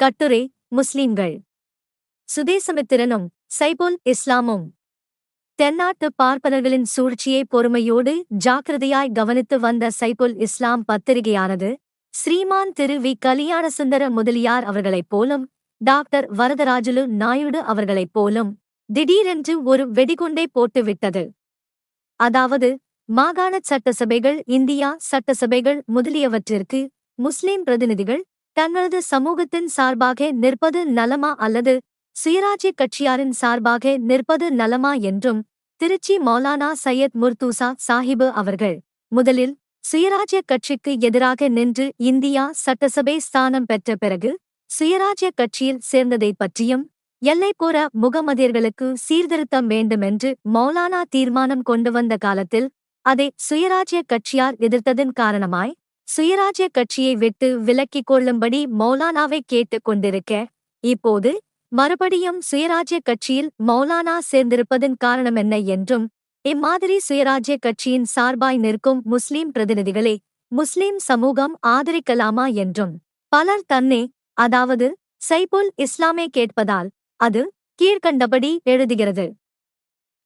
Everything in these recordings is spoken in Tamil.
கட்டுரை முஸ்லிம்கள். சுதேசமித்திரனும் சைபுல் இஸ்லாமும். தென்னாட்டு பார்ப்பனர்களின் சூழ்ச்சியை பொறுமையோடு ஜாக்கிரதையாய் கவனித்து வந்த சைபுல் இஸ்லாம் பத்திரிகையானது ஸ்ரீமான் திரு வி. கலியாணசுந்தர முதலியார் அவர்களைப் போலும் டாக்டர் வரதராஜுலு நாயுடு அவர்களைப் போலும் திடீரென்று ஒரு வெடிகுண்டை போட்டுவிட்டது. அதாவது மாகாண சட்டசபைகள் இந்தியா சட்டசபைகள் முதலியவற்றிற்கு முஸ்லிம் பிரதிநிதிகள் தங்களது சமூகத்தின் சார்பாக நிற்பது நலமா அல்லது சுயராஜ்ய கட்சியாரின் சார்பாக நிற்பது நலமா என்றும் திருச்சி மௌலானா சையத் முர்தூசா சாஹிபு அவர்கள். முதலில் சுயராஜ்ய கட்சிக்கு எதிராக நின்று இந்தியா சட்டசபை ஸ்தானம் பெற்ற பிறகு சுயராஜ்ய கட்சியில் சேர்ந்ததைப் பற்றியும் எல்லைப்புற முகமதியர்களுக்கு சீர்திருத்தம் வேண்டுமென்று மௌலானா தீர்மானம் கொண்டு வந்த காலத்தில் அதை சுயராஜ்ய கட்சியார் எதிர்த்ததன் காரணமாய் சுயராஜ்ய கட்சியை விட்டு விலக்கிக் கொள்ளும்படி மௌலானாவை கேட்டுக் கொண்டிருக்க இப்போது மறுபடியும் சுயராஜ்ய கட்சியில் மௌலானா சேர்ந்திருப்பதன் காரணமென்ன என்றும் இம்மாதிரி சுயராஜ்ய கட்சியின் சார்பாய் நிற்கும் முஸ்லிம் பிரதிநிதிகளை முஸ்லிம் சமூகம் ஆதரிக்கலாமா என்றும் பலர் தன்னே அதாவது சைபுல் இஸ்லாமே கேட்பதால் அது கீழ்க்கண்டபடி எழுதுகிறது.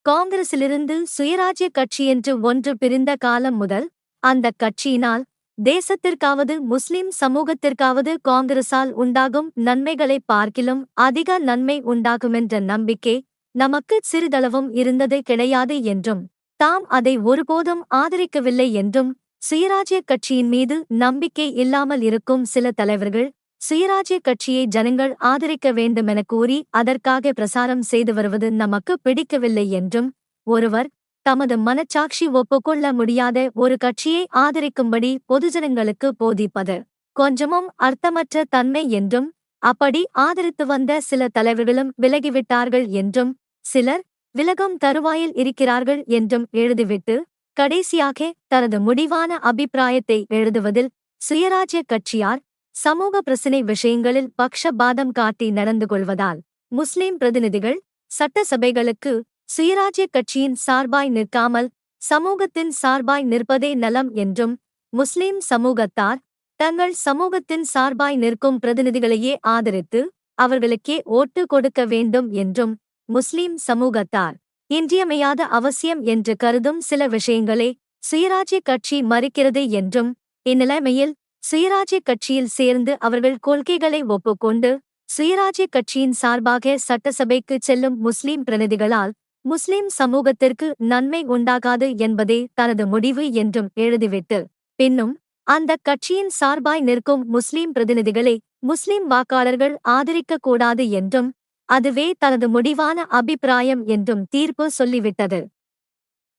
காங்கிரசிலிருந்து சுயராஜ்ய கட்சி என்று ஒன்று பிரிந்த காலம் முதல் அந்த கட்சியினால் தேசத்திற்காவது முஸ்லிம் சமூகத்திற்காவது காங்கிரசால் உண்டாகும் நன்மைகளை பார்க்கிலும் அதிக நன்மை உண்டாகுமென்ற நம்பிக்கை நமக்கு சிறிதளவும் இருந்தது கிடையாது என்றும் தாம் அதை ஒருபோதும் ஆதரிக்கவில்லை என்றும் சுயராஜ்ய கட்சியின் மீது நம்பிக்கை இல்லாமல் இருக்கும் சில தலைவர்கள் சுயராஜ்ய கட்சியை ஜனங்கள் ஆதரிக்க வேண்டுமென கூறி அதற்காக பிரசாரம் செய்து வருவது நமக்கு பிடிக்கவில்லை என்றும் ஒருவர் தமது மனச்சாட்சி ஒப்புக்கொள்ள முடியாத ஒரு கட்சியை ஆதரிக்கும்படி பொதுஜனங்களுக்கு போதிப்பது கொஞ்சமும் அர்த்தமற்ற தன்மை என்றும் அப்படி ஆதரித்து வந்த சில தலைவர்களும் விலகிவிட்டார்கள் என்றும் சிலர் விலகும் தருவாயில் இருக்கிறார்கள் என்றும் எழுதிவிட்டு கடைசியாக தனது முடிவான அபிப்பிராயத்தை எழுதுவதில் சுயராஜ்ய கட்சியார் சமூக பிரச்சினை விஷயங்களில் பக்ஷபாதம் காட்டி நடந்து கொள்வதால் முஸ்லிம் பிரதிநிதிகள் சட்டசபைகளுக்கு சுயராஜ்ய கட்சியின் சார்பாய் நிற்காமல் சமூகத்தின் சார்பாய் நிற்பதே நலம் என்றும் முஸ்லிம் சமூகத்தார் தங்கள் சமூகத்தின் சார்பாய் நிற்கும் பிரதிநிதிகளையே ஆதரித்து அவர்களுக்கே ஓட்டு கொடுக்க வேண்டும் என்றும் முஸ்லிம் சமூகத்தார் இன்றியமையாத அவசியம் என்று கருதும் சில விஷயங்களே சுயராஜ்ய கட்சி மறுக்கிறது என்றும் இந்நிலைமையில் சுயராஜ்ய கட்சியில் சேர்ந்து அவர்கள் கொள்கைகளை ஒப்புக்கொண்டு சுயராஜ்ய கட்சியின் சார்பாக சட்டசபைக்கு செல்லும் முஸ்லிம் பிரதிநிதிகளால் முஸ்லிம் சமூகத்திற்கு நன்மை உண்டாகாது என்பதே தனது முடிவு என்றும் எழுதிவிட்டு பின்னும் அந்த கட்சியின் சார்பாய் நிற்கும் முஸ்லிம் பிரதிநிதிகளை முஸ்லிம் வாக்காளர்கள் ஆதரிக்கக் கூடாது என்றும் அதுவே தனது முடிவான அபிப்பிராயம் என்றும் தீர்ப்பு சொல்லிவிட்டது.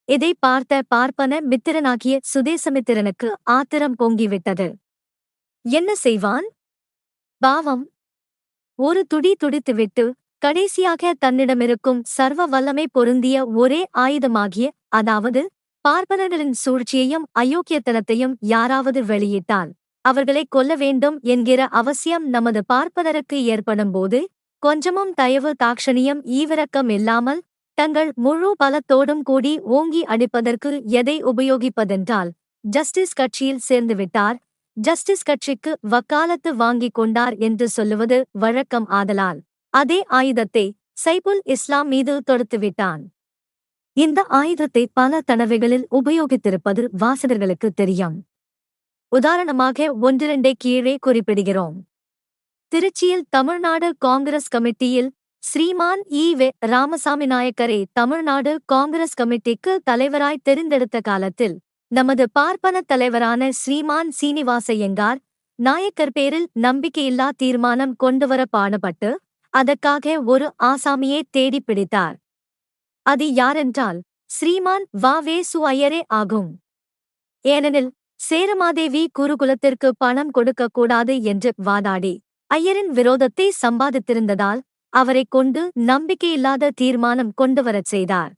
இதை பார்த்த பார்ப்பன மித்திரனாகிய சுதேசமித்திரனுக்கு ஆத்திரம் பொங்கிவிட்டது. என்ன செய்வான்? பாவம். ஒரு துடி துடித்துவிட்டு கடைசியாக தன்னிடமிருக்கும் சர்வ வல்லமை பொருந்திய ஒரே ஆயுதமாகிய அதாவது பார்ப்பனர்களின் சூழ்ச்சியையும் அயோக்கியத்தனத்தையும் யாராவது வெளியிட்டால் அவர்களை கொல்ல வேண்டும் என்கிற அவசியம் நமது பார்ப்பனருக்கு ஏற்படும்போது கொஞ்சமும் தயவு தாட்சணியம் ஈவிரக்கம் இல்லாமல் தங்கள் முழு பலத்தோடும் கூடி ஓங்கி அடிப்பதற்கு எதை உபயோகிப்பதென்றால் ஜஸ்டிஸ் கட்சியில் சேர்ந்துவிட்டார் ஜஸ்டிஸ் கட்சிக்கு வக்காலத்து வாங்கிக் கொண்டார் என்று சொல்லுவது வழக்கம் ஆதலால். அதே ஆயுதத்தை சைபுல் இஸ்லாம் மீது தொடுத்துவிட்டான் இந்த ஆயுதத்தை பல தடவைகளில் உபயோகித்திருப்பது வாசகர்களுக்கு தெரியும். உதாரணமாக ஒன்றிரண்டை கீழே குறிப்பிடுகிறோம். திருச்சியில் தமிழ்நாடு காங்கிரஸ் கமிட்டியில் ஸ்ரீமான் ஈ வெ. ராமசாமி நாயக்கரை தமிழ்நாடு காங்கிரஸ் கமிட்டிக்கு தலைவராய் தெரிந்தெடுத்த காலத்தில் நமது பார்ப்பன தலைவரான ஸ்ரீமான் சீனிவாசையங்கார் நாயக்கர் பேரில் நம்பிக்கையில்லா தீர்மானம் கொண்டுவர பாடுபட்டு அதற்காக ஒரு ஆசாமியை தேடிப் பிடித்தார். அது யாரென்றால் ஸ்ரீமான் வா வே சு ஐயரே ஆகும். ஏனெனில் சேரமாதேவி குருகுலத்திற்கு பணம் கொடுக்கக்கூடாது என்று வாதாடி ஐயரின் விரோதத்தை சம்பாதித்திருந்ததால் அவரைக் கொண்டு நம்பிக்கையில்லாத தீர்மானம் கொண்டுவரச் செய்தார்.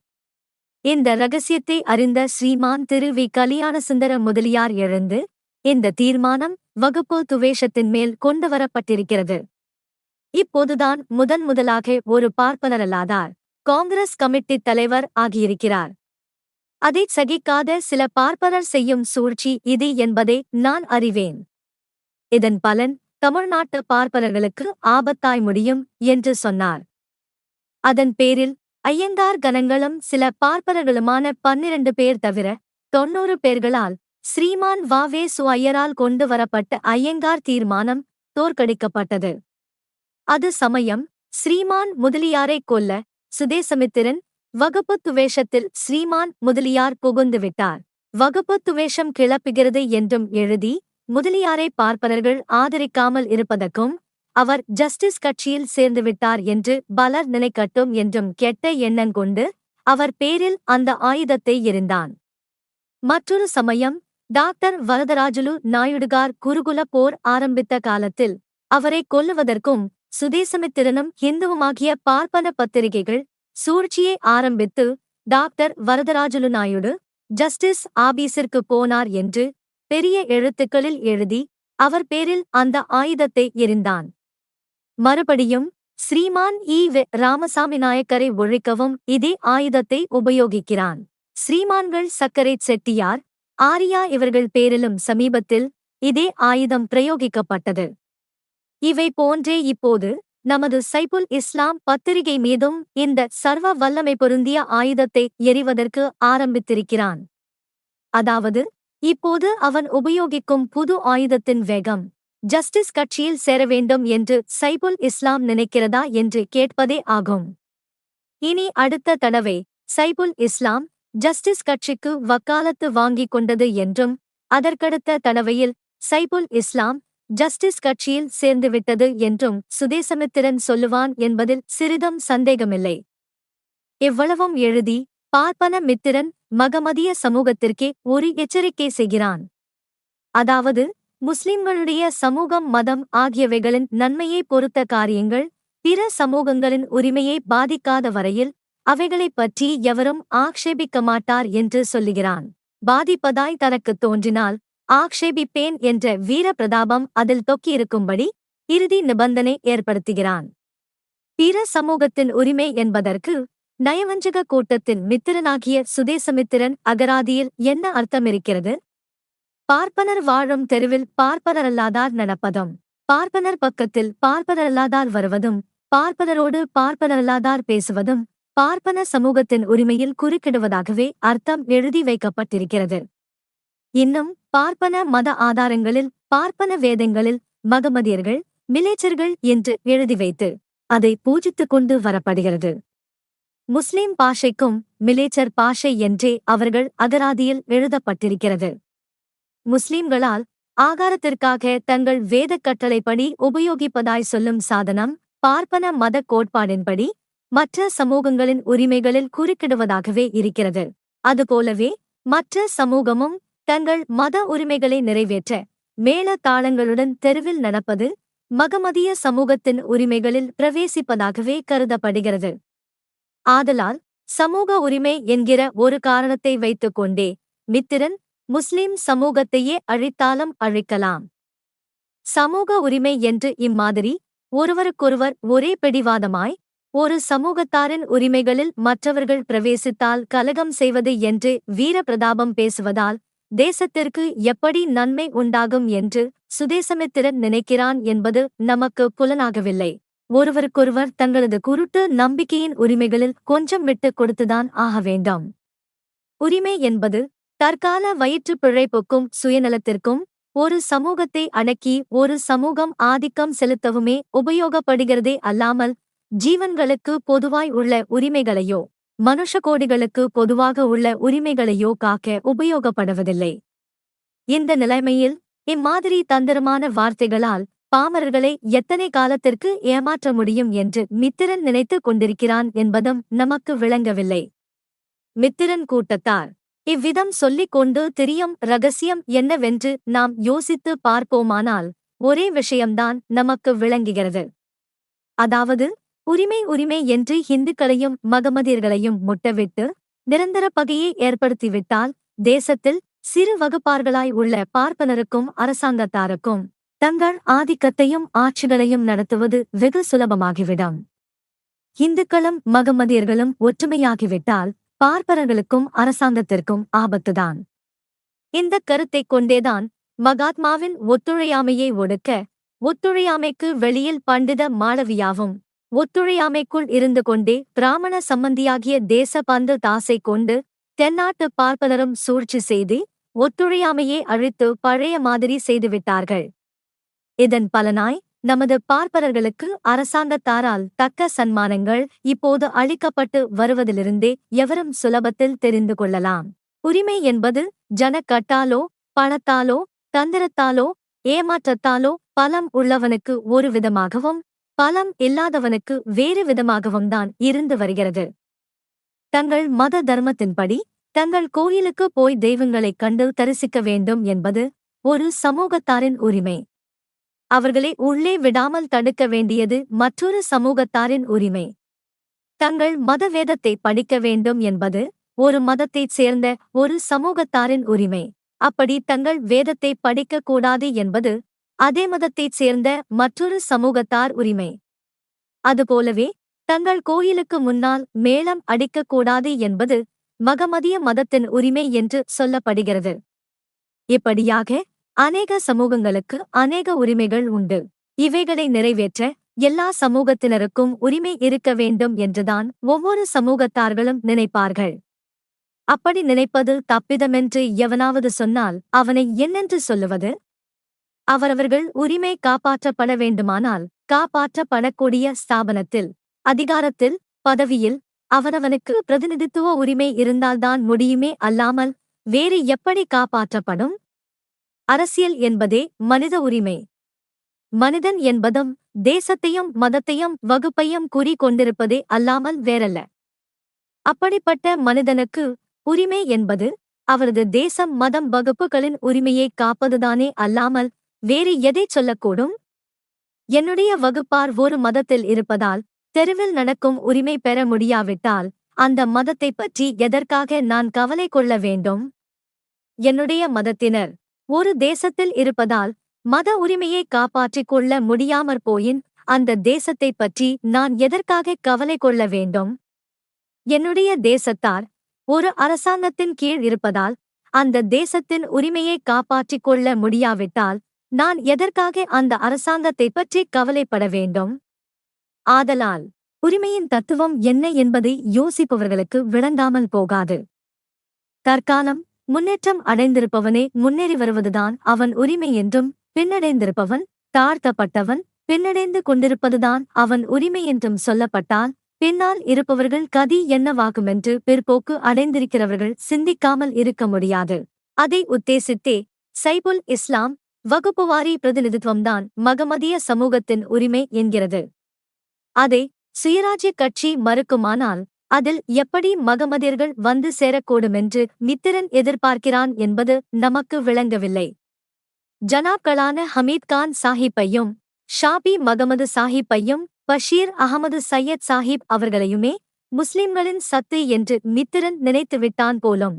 இந்த ரகசியத்தை அறிந்த ஸ்ரீமான் திரு வி. கலியாணசுந்தர முதலியார் எழுந்து இந்த தீர்மானம் வகுப்பு துவேஷத்தின் மேல் கொண்டுவரப்பட்டிருக்கிறது. இப்போதுதான் முதன் முதலாக ஒரு பார்ப்பனரல்லாதார். காங்கிரஸ் கமிட்டி தலைவர் ஆகியிருக்கிறார். அதை சகிக்காத சில பார்ப்பனர் செய்யும் சூழ்ச்சி இது என்பதை நான் அறிவேன். இதன் பலன் தமிழ்நாட்டு பார்ப்பனர்களுக்கு ஆபத்தாய் முடியும் என்று சொன்னார். அதன் பேரில் ஐயங்கார் கணங்களும் சில பார்ப்பனர்களுமான பன்னிரண்டு பேர் தவிர தொன்னூறு பேர்களால் ஸ்ரீமான் வாவே சு ஐயரால் கொண்டு வரப்பட்ட ஐயங்கார் தீர்மானம் தோற்கடிக்கப்பட்டது. அது சமயம் ஸ்ரீமான் முதலியாரைக் கொல்ல சுதேசமித்திரன் வகுப்பு துவேஷத்தில் ஸ்ரீமான் முதலியார் புகுந்து விட்டார். வகுப்பு துவேஷம் கிளப்புகிறது என்றும் எழுதி முதலியாரை பார்ப்பனர்கள் ஆதரிக்காமல் இருப்பதற்கும் அவர் ஜஸ்டிஸ் கட்சியில் சேர்ந்துவிட்டார் என்று பலர் நினைக்கட்டும் என்றும் கெட்ட எண்ணம் கொண்டு அவர் பேரில் அந்த ஆயுதத்தை எறிந்தான். மற்றொரு சமயம் டாக்டர் வரதராஜுலு நாயுடுகார் குருகுல போர் ஆரம்பித்த காலத்தில் அவரை கொல்லுவதற்கும் சுதேசமித்திரனும் இந்துவுமாகிய பார்ப்பன பத்திரிகைகள் சூழ்ச்சியை ஆரம்பித்து டாக்டர் வரதராஜுலு நாயுடு ஜஸ்டிஸ் ஆபீஸிற்கு போனார் என்று பெரிய எழுத்துக்களில் எழுதி அவர் பேரில் அந்த ஆயுதத்தை எறிந்தான் மறுபடியும் ஸ்ரீமான் இ. வெ. ராமசாமி நாயக்கரை ஒழிக்கவும் இதே ஆயுதத்தை உபயோகிக்கிறான். ஸ்ரீமான்கள் சக்கரை செட்டியார் ஆரியா இவர்கள் பேரிலும் சமீபத்தில் இதே ஆயுதம் பிரயோகிக்கப்பட்டது. இவை போன்றே இப்போது நமது சைபுல் இஸ்லாம் பத்திரிகை மீதும் இந்த சர்வ வல்லமை பொருந்திய ஆயுதத்தை எறிவதற்கு ஆரம்பித்திருக்கிறான். அதாவது இப்போது அவன் உபயோகிக்கும் புது ஆயுதத்தின் வேகம் ஜஸ்டிஸ் கட்சியில் சேர வேண்டும் என்று சைபுல் இஸ்லாம் நினைக்கிறதா என்று கேட்பதே ஆகும். இனி அடுத்த தடவை சைபுல் இஸ்லாம் ஜஸ்டிஸ் கட்சிக்கு வக்காலத்து வாங்கிக் கொண்டது என்றும் அதற்கடுத்த தடவையில் சைபுல் இஸ்லாம் ஜஸ்டிஸ் கட்சியில் சேர்ந்துவிட்டது என்றும் சுதேசமித்திரன் சொல்லுவான் என்பதில் சிறிதும் சந்தேகமில்லை. இவ்வளவும் எழுதி பார்ப்பன மித்திரன் மகமதிய சமூகத்திற்கே ஒரு எச்சரிக்கை செய்கிறான். அதாவது முஸ்லிம்களுடைய சமூகம் மதம் ஆகியவைகளின் நன்மையை பொறுத்த காரியங்கள் பிற சமூகங்களின் உரிமையை பாதிக்காத வரையில் அவைகளைப் பற்றி எவரும் ஆக்ஷேபிக்க மாட்டார் என்று சொல்லுகிறான். பாதிப்பதாய் தனக்குத் தோன்றினால் ஆக்ஷேபிப்பேன் என்ற வீர பிரதாபம் அதில் தொக்கியிருக்கும்படி இறுதி நிபந்தனை ஏற்படுத்துகிறான். பிற சமூகத்தின் உரிமை என்பதற்கு நயவஞ்சக கூட்டத்தின் மித்திரனாகிய சுதேசமித்திரன் அகராதியில் என்ன அர்த்தமிருக்கிறது? பார்ப்பனர் வாழும் தெருவில் பார்ப்பனரல்லாதார் நடப்பதும் பார்ப்பனர் பக்கத்தில் பார்ப்பனரல்லாதார் வருவதும் பார்ப்பனரோடு பார்ப்பனரல்லாதார் பேசுவதும் பார்ப்பன சமூகத்தின் உரிமையில் குறுக்கிடுவதாகவே அர்த்தம் எழுதி வைக்கப்பட்டிருக்கிறது. இன்னும் பார்ப்பன மத ஆதாரங்களில் பார்ப்பன வேதங்களில் மகமதியர்கள் மிலேச்சர்கள் என்று எழுதி வைத்து அதை பூஜித்துக் கொண்டு வரப்படுகிறது. முஸ்லிம் பாஷைக்கும் மிலேச்சர் பாஷை என்றே அவர்கள் அகராதியில் எழுதப்பட்டிருக்கிறது. முஸ்லிம்களால் ஆகாரத்திற்காக தங்கள் வேதக் கட்டளைப்படி உபயோகிப்பதாய் சொல்லும் சாதனம் பார்ப்பன மத கோட்பாடின்படி மற்ற சமூகங்களின் உரிமைகளில் குறுக்கிடுவதாகவே இருக்கிறது. அதுபோலவே மற்ற சமூகமும் தங்கள் மத உரிமைகளை நிறைவேற்ற மேள தாளங்களுடன் தெருவில் நடப்பது மகமதிய சமூகத்தின் உரிமைகளில் பிரவேசிப்பதாகவே கருதப்படுகிறது. ஆதலால் சமூக உரிமை என்கிற ஒரு காரணத்தை வைத்துக் கொண்டே மித்திரன் முஸ்லிம் சமூகத்தையே அழித்தாலும் அழிக்கலாம். சமூக உரிமை என்று இம்மாதிரி ஒருவருக்கொருவர் ஒரே பிடிவாதமாய் ஒரு சமூகத்தாரின் உரிமைகளில் மற்றவர்கள் பிரவேசித்தால் கலகம் செய்வது என்று வீரபிரதாபம் பேசுவதால் தேசத்திற்கு எப்படி நன்மை உண்டாகும் என்று சுதேசமித்திரன் நினைக்கிறான் என்பது நமக்கு புலனாகவில்லை. ஒருவருக்கொருவர் தங்களது குருட்டு நம்பிக்கையின் உரிமைகளில் கொஞ்சம் விட்டுக் கொடுத்துதான் ஆக வேண்டாம். உரிமை என்பது தற்கால வயிற்றுப் பிழைப்புக்கும் சுயநலத்திற்கும் ஒரு சமூகத்தை அடக்கி ஒரு சமூகம் ஆதிக்கம் செலுத்தவுமே உபயோகப்படுகிறதே அல்லாமல் ஜீவன்களுக்கு பொதுவாய் உள்ள உரிமைகளையோ மனுஷ கோடிகளுக்கு பொதுவாக உள்ள உரிமைகளையோ காக்க உபயோகப்படுவதில்லை. இந்த நிலைமையில் இம்மாதிரி தந்திரமான வார்த்தைகளால் பாமரர்களை எத்தனை காலத்திற்கு ஏமாற்ற முடியும் என்று மித்திரன் நினைத்துக் கொண்டிருக்கிறான் என்பதும் நமக்கு விளங்கவில்லை. மித்திரன் கூட்டத்தார் இவ்விதம் சொல்லிக் கொண்டு திரியும் ரகசியம் என்னவென்று நாம் யோசித்து பார்ப்போமானால் ஒரே விஷயம்தான் நமக்கு விளங்குகிறது. அதாவது உரிமை உரிமை என்று இந்துக்களையும் மகமதியர்களையும் முட்டவிட்டு நிரந்தர பகையை ஏற்படுத்திவிட்டால் தேசத்தில் சிறு வகுப்பார்களாய் உள்ள பார்ப்பனருக்கும் அரசாங்கத்தாருக்கும் தங்கள் ஆதிக்கத்தையும் ஆட்சிகளையும் நடத்துவது வெகு சுலபமாகிவிடும். இந்துக்களும் மகமதியர்களும் ஒற்றுமையாகிவிட்டால் பார்ப்பனர்களுக்கும் அரசாங்கத்திற்கும் ஆபத்துதான். இந்த கருத்தைக் கொண்டேதான் மகாத்மாவின் ஒத்துழையாமையை ஒடுக்க ஒத்துழையாமைக்கு வெளியில் பண்டித மாளவியாவும் ஒத்துழையாமைக்குள் இருந்து கொண்டே பிராமண சம்பந்தியாகிய தேசபந்து தாசை கொண்டு தென்னாட்டு பார்ப்பனரும் சூழ்ச்சி செய்து ஒத்துழையாமையே அழித்து பழைய மாதிரி செய்துவிட்டார்கள் இதன் பலனாய் நமது பார்ப்பனர்களுக்கு அரசாங்கத்தாரால் தக்க சன்மானங்கள் இப்போது அளிக்கப்பட்டு வருவதிலிருந்தே எவரும் சுலபத்தில் தெரிந்து கொள்ளலாம். உரிமை என்பது ஜனக்கட்டாலோ பணத்தாலோ தந்திரத்தாலோ ஏமாற்றத்தாலோ பலம் உள்ளவனுக்கு ஒரு விதமாகவும் பலம் இல்லாதவனுக்கு வேறு விதமாகவும் தான் இருந்து வருகிறது. தங்கள் மத தர்மத்தின்படி தங்கள் கோயிலுக்கு போய் தெய்வங்களைக் கண்டு தரிசிக்க வேண்டும் என்பது ஒரு சமூகத்தாரின் உரிமை. அவர்களை உள்ளே விடாமல் தடுக்க வேண்டியது மற்றொரு சமூகத்தாரின் உரிமை. தங்கள் மத வேதத்தை படிக்க வேண்டும் என்பது ஒரு மதத்தைச் சேர்ந்த ஒரு சமூகத்தாரின் உரிமை. அப்படி தங்கள் வேதத்தை படிக்கக் கூடாது என்பது அதே மதத்தைச் சேர்ந்த மற்றொரு சமூகத்தார் உரிமை. அதுபோலவே தங்கள் கோயிலுக்கு முன்னால் மேளம் அடிக்கக்கூடாது என்பது மகமதிய மதத்தின் உரிமை என்று சொல்லப்படுகிறது. இப்படியாக அநேக சமூகங்களுக்கு அநேக உரிமைகள் உண்டு. இவைகளை நிறைவேற்ற எல்லா சமூகத்தினருக்கும் உரிமை இருக்க வேண்டும் என்றுதான் ஒவ்வொரு சமூகத்தார்களும் நினைப்பார்கள். அப்படி நினைப்பது தப்பிதமென்று எவனாவது சொன்னால் அவனை என்னென்று சொல்லுவது? அவரவர்கள் உரிமை காப்பாற்றப்பட வேண்டுமானால் காப்பாற்றப்படக்கூடிய ஸ்தாபனத்தில் அதிகாரத்தில் பதவியில் அவரவனுக்கு பிரதிநிதித்துவ உரிமை இருந்தால்தான் முடியுமே அல்லாமல் வேறு எப்படி காப்பாற்றப்படும்? அரசியல் என்பதே மனித உரிமை. மனிதன் என்பதும் தேசத்தையும் மதத்தையும் வகுப்பையும் குறி கொண்டிருப்பதே அல்லாமல் வேறல்ல. அப்படிப்பட்ட மனிதனுக்கு உரிமை என்பது அவரது தேசம் மதம் வகுப்புகளின் உரிமையை காப்பதுதானே அல்லாமல் வேறு எதை சொல்லக்கூடும்? என்னுடைய வகுப்பார் ஒரு மதத்தில் இருப்பதால் தெருவில் நடக்கும் உரிமை பெற முடியாவிட்டால் அந்த மதத்தைப் பற்றி எதற்காக நான் கவலை கொள்ள வேண்டும்? என்னுடைய மதத்தினர் ஒரு தேசத்தில் இருப்பதால் மத உரிமையை காப்பாற்றிக் கொள்ள முடியாமற் போயின் அந்த தேசத்தைப் பற்றி நான் எதற்காக கவலை கொள்ள வேண்டும்? என்னுடைய தேசத்தார் ஒரு அரசாங்கத்தின் கீழ் இருப்பதால் அந்த தேசத்தின் உரிமையை காப்பாற்றிக் கொள்ள முடியாவிட்டால் நான் எதற்காக அந்த அரசாங்கத்தைப் பற்றி கவலைப்பட வேண்டும்? ஆதலால் உரிமையின் தத்துவம் என்ன என்பதை யோசிப்பவர்களுக்கு விளங்காமல் போகாது. தற்காலம் முன்னேற்றம் அடைந்திருப்பவனே முன்னேறி வருவதுதான் அவன் உரிமை என்றும் பின்னடைந்திருப்பவன் தாழ்த்தப்பட்டவன் பின்னடைந்து கொண்டிருப்பதுதான் அவன் உரிமை என்றும் சொல்லப்பட்டால் பின்னால் இருப்பவர்கள் கதி என்னவாகுமென்று பிற்போக்கு அடைந்திருக்கிறவர்கள் சிந்திக்காமல் இருக்க முடியாது. அதை உத்தேசித்தே சைபுல் இஸ்லாம் வகுப்புவாரி பிரதிநிதித்துவம்தான் மகமதிய சமூகத்தின் உரிமை என்கிறது. அதை சுயராஜ்ய கட்சி மறுக்குமானால் அதில் எப்படி மகமதியர்கள் வந்து சேரக்கூடுமென்று மித்திரன் எதிர்பார்க்கிறான் என்பது நமக்கு விளங்கவில்லை. ஜனாப்களான ஹமீத் கான் சாஹிப்பையும் ஷாபி மகமது சாஹிப்பையும் பஷீர் அகமது சையத் சாஹிப் அவர்களையுமே முஸ்லிம்களின் சத்து என்று மித்திரன் நினைத்துவிட்டான் போலும்.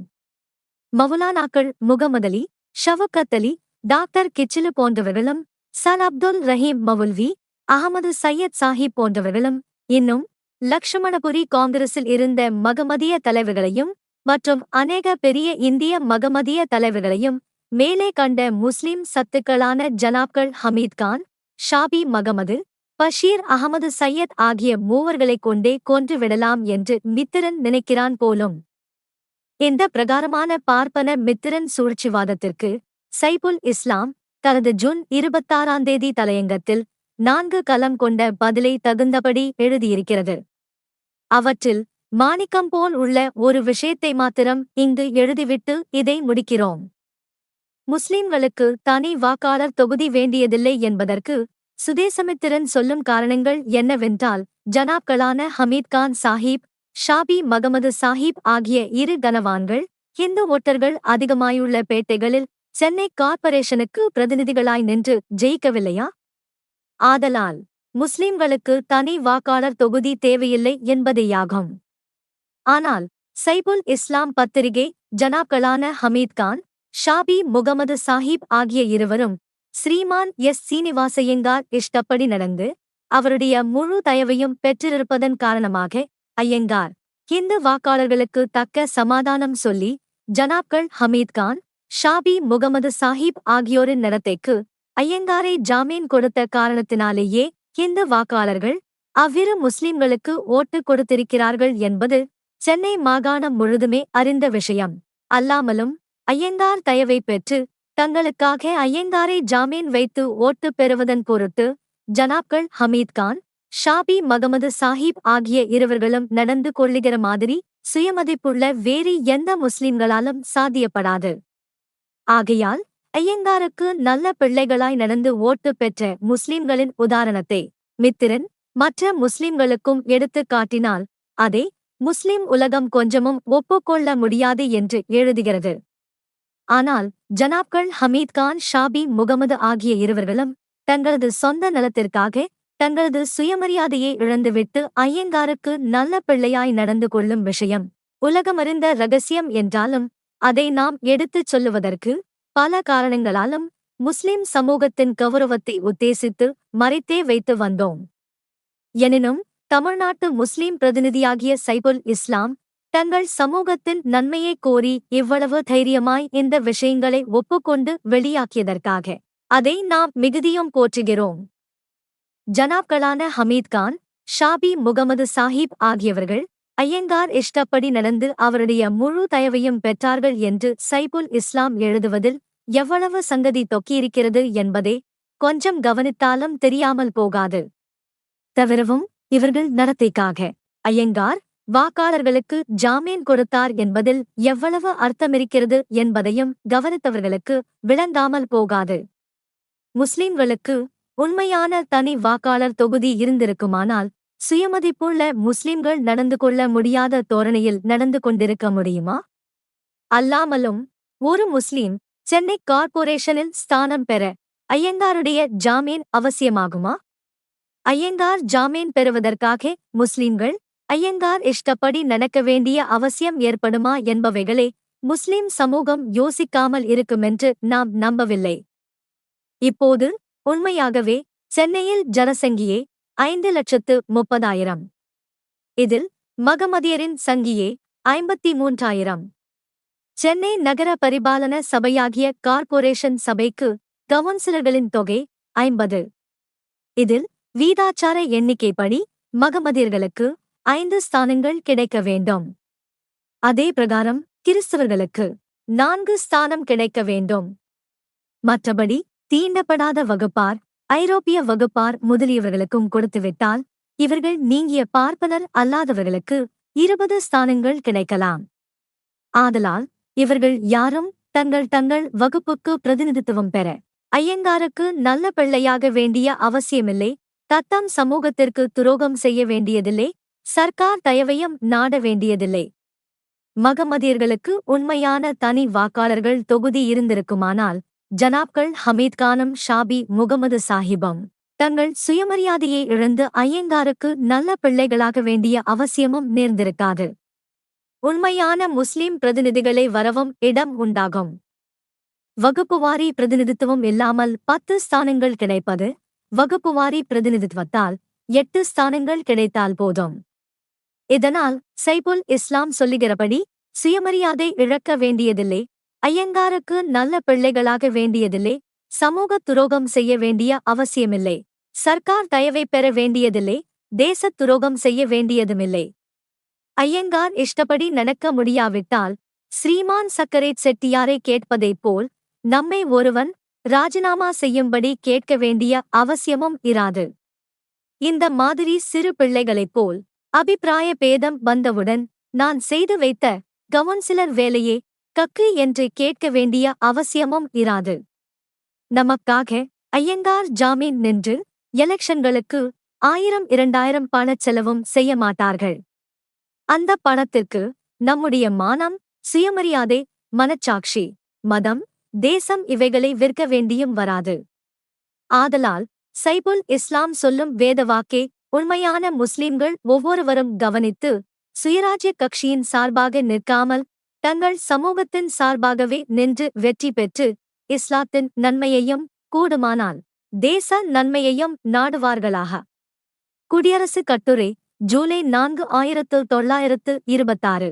மவுலானாக்கள் முகமதலி ஷவக்கத் அலி டாக்டர் கிச்சிலு போன்றவர்களும் சர் அப்துல் ரஹீம் மவுல்வி அகமது சையத் சாஹிப் போன்றவர்களும் இன்னும் லக்ஷ்மணபுரி காங்கிரஸில் இருந்த மகமதிய தலைவர்களையும் மற்றும் அநேக பெரிய இந்திய மகமதிய தலைவர்களையும் மேலே கண்ட முஸ்லிம் சத்துக்களான ஜனாப்கள் ஹமீத் கான் ஷாபி மகமது பஷீர் அகமது சையத் ஆகிய மூவர்களைக் கொண்டே கொன்றுவிடலாம் என்று மித்திரன் நினைக்கிறான் போலும். இந்த பிரகாரமான பார்ப்பன மித்திரன் சூழ்ச்சிவாதத்திற்கு சைபுல் இஸ்லாம் தனது ஜூன் இருபத்தாறாம் தேதி தலையங்கத்தில் நான்கு கலம் கொண்ட பதிலை தகுந்தபடி எழுதியிருக்கிறது. அவற்றில் மாணிக்கம் போல் உள்ள ஒரு விஷயத்தை மாத்திரம் இங்கு எழுதிவிட்டு இதை முடிக்கிறோம். முஸ்லிம்களுக்கு தனி வாக்காளர் தொகுதி வேண்டியதில்லை என்பதற்கு சுதேசமித்திரன் சொல்லும் காரணங்கள் என்னவென்றால் ஜனாப்களான ஹமீத் கான் சாஹிப் ஷாபி மகமது சாஹிப் ஆகிய இரு கனவான்கள் இந்து ஓட்டர்கள் அதிகமாயுள்ள பேட்டைகளில் சென்னை கார்ப்பரேஷனுக்கு பிரதிநிதிகளாய் நின்று ஜெயிக்கவில்லையா? ஆதலால் முஸ்லிம்களுக்கு தனி வாக்காளர் தொகுதி தேவையில்லை என்பதேயாகும் ஆனால் சைபுல் இஸ்லாம் பத்திரிகை ஜனாக்களான ஹமீத் கான் ஷாபி முகமது சாஹிப் ஆகிய இருவரும் ஸ்ரீமான் எஸ். சீனிவாசையங்கார் இஷ்டப்படி நடந்து அவருடைய முழு தயவையும் பெற்றிருப்பதன் காரணமாக ஐயங்கார் இந்து வாக்காளர்களுக்கு தக்க சமாதானம் சொல்லி ஜனாப்கள் ஹமீத் கான் ஷாபி முகமது சாஹிப் ஆகியோரின் நடத்தைக்கு ஐயங்காரை ஜாமீன் கொடுத்த காரணத்தினாலேயே இந்து வாக்காளர்கள் அவ்விரு முஸ்லிம்களுக்கு ஓட்டு கொடுத்திருக்கிறார்கள் என்பது சென்னை மாகாணம் முழுதுமே அறிந்த விஷயம். அல்லாமலும் ஐயங்கார் தயவை பெற்று தங்களுக்காக ஐயங்காரை ஜாமீன் வைத்து ஓட்டு பெறுவதன் பொருட்டு ஜனாப்கள் ஹமீத் கான் ஷாபி மகமது சாஹிப் ஆகிய இருவர்களும் நடந்து கொள்ளுகிற மாதிரி சுயமதிப்புள்ள வேறு எந்த முஸ்லிம்களாலும் சாத்தியப்படாது. ஆகையால் ஐயங்காருக்கு நல்ல பிள்ளைகளாய் நடந்து ஓட்டு பெற்ற முஸ்லிம்களின் உதாரணத்தை மித்திரன் மற்ற முஸ்லிம்களுக்கும் எடுத்துக் காட்டினால் அதை முஸ்லிம் உலகம் கொஞ்சமும் ஒப்புக்கொள்ள முடியாது என்று எழுதுகிறது. ஆனால் ஜனாப்கள் ஹமீத் கான் ஷாபி முகமது ஆகிய இருவர்களும் தங்களது சொந்த நலத்திற்காக தங்களது சுயமரியாதையை இழந்துவிட்டு ஐயங்காருக்கு நல்ல பிள்ளையாய் நடந்து கொள்ளும் விஷயம் உலகமறிந்த ரகசியம் என்றாலும் அதை நாம் எடுத்துச் சொல்லுவதற்கு பல காரணங்களாலும் முஸ்லிம் சமூகத்தின் கௌரவத்தை உத்தேசித்து மறைத்தே வைத்து வந்தோம். எனினும் தமிழ்நாட்டு முஸ்லிம் பிரதிநிதியாகிய சைபுல் இஸ்லாம் தங்கள் சமூகத்தின் நன்மையை கோரி இவ்வளவு தைரியமாய் இந்த விஷயங்களை ஒப்புக்கொண்டு வெளியாக்கியதற்காக அதை நாம் மிகுதியும் போற்றுகிறோம். ஜனாப்களான ஹமீத் கான் ஷாபி முகமது சாஹிப் ஆகியவர்கள் ஐயங்கார் இஷ்டப்படி நடந்து அவருடைய முழு தயவையும் பெற்றார்கள் என்று சைபுல் இஸ்லாம் எழுதுவதில் எவ்வளவு சங்கதி தொக்கியிருக்கிறது என்பதே கொஞ்சம் கவனித்தாலும் தெரியாமல் போகாது. தவிரவும் இவர்கள் நடத்தைக்காக ஐயங்கார் வாக்காளர்களுக்கு ஜாமீன் கொடுத்தார் என்பதில் எவ்வளவு அர்த்தமிருக்கிறது என்பதையும் கவனித்தவர்களுக்கு விளங்காமல் போகாது. முஸ்லிம்களுக்கு உண்மையான தனி வாக்காளர் தொகுதி இருந்திருக்குமானால் சுயமதிப்புள்ள முஸ்லிம்கள் நடந்து கொள்ள முடியாத தோரணையில் நடந்து கொண்டிருக்க முடியுமா? அல்லாமலும் ஒரு முஸ்லிம் சென்னை கார்ப்பரேஷனில் ஸ்தானம் பெற ஐயங்காருடைய ஜாமீன் அவசியமாகுமா? ஐயங்கார் ஜாமீன் பெறுவதற்காக முஸ்லிம்கள் ஐயங்கார் இஷ்டப்படி நடக்க வேண்டிய அவசியம் ஏற்படுமா என்பவைகளே முஸ்லிம் சமூகம் யோசிக்காமல் இருக்குமென்று நாம் நம்பவில்லை. இப்போது உண்மையாகவே சென்னையில் ஜனசங்கியே ஐந்து லட்சத்து முப்பதாயிரம். இதில் மகமதியரின் சங்கியே ஐம்பத்தி மூன்றாயிரம் சென்னை நகர பரிபாலன சபையாகிய கார்ப்பரேஷன் சபைக்கு கவுன்சிலர்களின் தொகை ஐம்பது. இதில் வீதாச்சார எண்ணிக்கைப்படி மகமதியர்களுக்கு ஐந்து ஸ்தானங்கள் கிடைக்க வேண்டும். அதே பிரகாரம் கிறிஸ்தவர்களுக்கு நான்கு ஸ்தானம் கிடைக்க வேண்டும். மற்றபடி தீண்டப்படாத வகுப்பார் ஐரோப்பிய வகுப்பார் முதலியவர்களுக்கும் கொடுத்துவிட்டால் இவர்கள் நீங்கிய பார்ப்பனர் அல்லாதவர்களுக்கு இருபது ஸ்தானங்கள் கிடைக்கலாம். ஆதலால் இவர்கள் யாரும் தங்கள் தங்கள் வகுப்புக்கு பிரதிநிதித்துவம் பெற ஐயங்காருக்கு நல்ல பிள்ளையாக வேண்டிய அவசியமில்லை தத்தம் சமூகத்திற்கு துரோகம் செய்ய வேண்டியதில்லை சர்க்கார் தயவையும் நாட வேண்டியதில்லை. மகமதியர்களுக்கு உண்மையான தனி வாக்காளர்கள் தொகுதி இருந்திருக்குமானால் ஜனாப்கள் ஹமீத் கானம் ஷாபி முகமது சாஹிபம். தங்கள் சுயமரியாதையை இழந்து ஐயங்காருக்கு நல்ல பிள்ளைகளாக வேண்டிய அவசியமும் நேர்ந்திருக்காது. உண்மையான முஸ்லிம் பிரதிநிதிகளை வரவும் இடம் உண்டாகும். வகுப்புவாரி பிரதிநிதித்துவம் இல்லாமல் பத்து ஸ்தானங்கள் கிடைப்பது வகுப்புவாரி பிரதிநிதித்துவத்தால் எட்டு ஸ்தானங்கள் கிடைத்தால் போதும். இதனால் சைபுல் இஸ்லாம் சொல்லுகிறபடி சுயமரியாதை இழக்க வேண்டியதில்லை ஐயங்காருக்கு நல்ல பிள்ளைகளாக வேண்டியதில்லை. சமூக துரோகம் செய்ய வேண்டிய அவசியமில்லை. சர்க்கார் தயவை பெற வேண்டியதில்லை. தேசத் துரோகம் செய்ய வேண்டியதுமில்லை. ஐயங்கார் இஷ்டப்படி நடக்க முடியாவிட்டால் ஸ்ரீமான் சக்கரேட் செட்டியாரை கேட்பதைப் போல் நம்மை ஒருவன் ராஜினாமா செய்யும்படி கேட்க வேண்டிய அவசியமும் இராது. இந்த மாதிரி சிறு பிள்ளைகளைப் போல் அபிப்பிராய பேதம் வந்தவுடன் நான் செய்து வைத்த கவுன்சிலர் வேலையே கக்கு என்று கேட்க வேண்டிய அவசியமும் இராது. நமக்காக ஐயங்கார் ஜாமீன் நின்று எலெக்ஷன்களுக்கு ஆயிரம் இரண்டாயிரம் பணச் செலவும் செய்ய மாட்டார்கள். அந்த பணத்திற்கு நம்முடைய மானம் சுயமரியாதை மனச்சாட்சி மதம் தேசம் இவைகளை விற்க வேண்டியும் வராது. ஆதலால் சைபுல் இஸ்லாம் சொல்லும் வேதவாக்கே உண்மையான முஸ்லிம்கள் ஒவ்வொருவரும் கவனித்து சுயராஜ்ய கட்சியின் சார்பாக நிற்காமல் தங்கள் சமூகத்தின் சார்பாகவே நின்று வெற்றி பெற்று இஸ்லாத்தின் நன்மையையும் கூடுமானால் தேச நன்மையையும் நாடுவார்களாக. குடியரசு கட்டுரை ஜூலை நான்கு ஆயிரத்து தொள்ளாயிரத்து இருபத்தாறு.